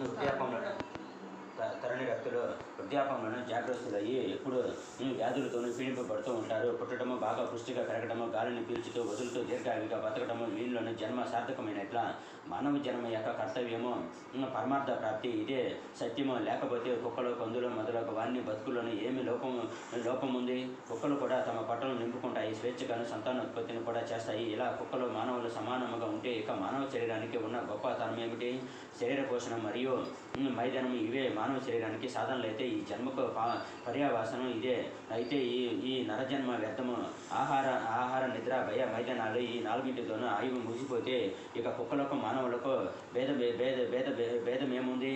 你手机还放 తరణి వ్యక్తులు వృద్ధాపంలోనూ జాగ్రత్తలయ్యి ఎప్పుడు ఉమ్, వ్యాధులతోనూ పీడింపబడుతూ ఉంటారు. పుట్టడము బాగా పుష్టిగా పెరగడము గాలిని పీల్చుతూ వదులుతూ దీర్ఘాయుగా బతకడము వీళ్ళలోని జన్మ సార్థకమైనట్ల మానవ జన్మ యొక్క కర్తవ్యము. పరమార్థ ప్రాప్తి ఇదే సత్యము. లేకపోతే కుక్కలు పందులు మొదలగు వారిని బతుకులను ఏమి లోపము లోపం ఉంది? కుక్కలు కూడా తమ పట్టలు నింపుకుంటాయి. స్వేచ్ఛగాను సంతానోత్పత్తిని కూడా చేస్తాయి. ఇలా కుక్కలు మానవులు సమానముగా ఉంటే ఇక మానవ శరీరానికి ఉన్న గొప్పతనం ఏమిటి? శరీర పోషణ మరియు మైదానం ఇవే. మానవ శరీరానికి సాధనలు అయితే ఈ జన్మకు పర్యావాసనం ఇదే. అయితే ఈ ఈ నరజన్మ వ్యర్థము ఆహార ఆహార నిద్ర భయ మైదానాలు ఈ నాలుగింటితోనూ ఆయువు ముగిసిపోతే ఇక కుక్కలకు మానవులకు భేద భేద భేద భేదం ఏముంది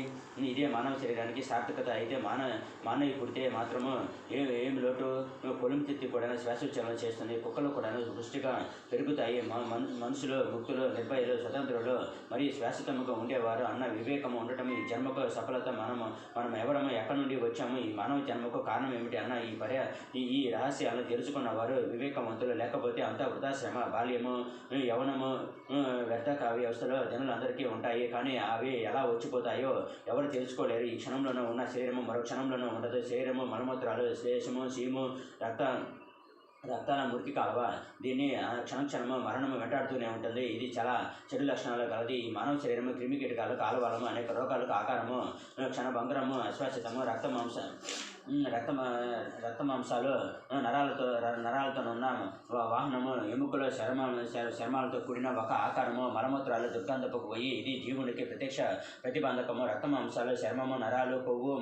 ఇదే మానవ శరీరానికి సార్థకత. అయితే మాన మానవి పుడితే మాత్రము ఏం లోటు కొలుము తిత్తి కూడా శ్వాసోచ్చారణ చేస్తుంది కుక్కలు కూడా పుష్టిగా పెరుగుతాయి. మనుషులు ముక్తులు నిర్భయులు స్వతంత్రులు మరియు శ్వాసతముగా ఉండేవారు. అన్న వివేకము ఉండటం ఈ జన్మకు సఫలత. మనము మనం ఎవరము ఎక్కడి నుండి వచ్చాము ఈ మానవ జన్మకు కారణం ఏమిటి అన్న ఈ పర్య ఈ ఈ రహస్యాలను తెలుసుకున్నవారు వివేకవంతులు. లేకపోతే అంతా వృధాశ్రమ బాల్యము యవనము వ్యర్థ వ్యవస్థలో జనులందరికీ ఉంటాయి. కానీ అవి ఎలా వచ్చిపోతాయో ఎవరు తెలుసుకోలేరు. ఈ క్షణంలోనూ ఉన్న శరీరము మరో క్షణంలోనూ ఉండదు. శరీరము మలమూత్రాలు శ్లేషము సీము రక్త రక్తాల మురికి కాలువ. దీన్ని ఆ, క్షణం క్షణము మరణము వెంటాడుతూనే ఉంటుంది. ఇది చాలా చెడు లక్షణాలు కలది. ఈ మానవ శరీరము క్రిమి కీటకాలు కాలువలము అనేక రోగాలకు ఆకారము క్షణభంగరము అశ్వాసితము రక్త మాంస రక్త రక్త మాంసాలు నరాలతో ర- నరాలతోనున్న వాహనము ఎముకలు చర్మ చర్మాలతో కూడిన ఒక ఆకారము మలమూత్రాలు దుర్గంధపు పోయి ఇది జీవునికి ప్రత్యక్ష ప్రతిబంధకము. రక్త మాంసాలు చర్మము నరాలు కొవ్వు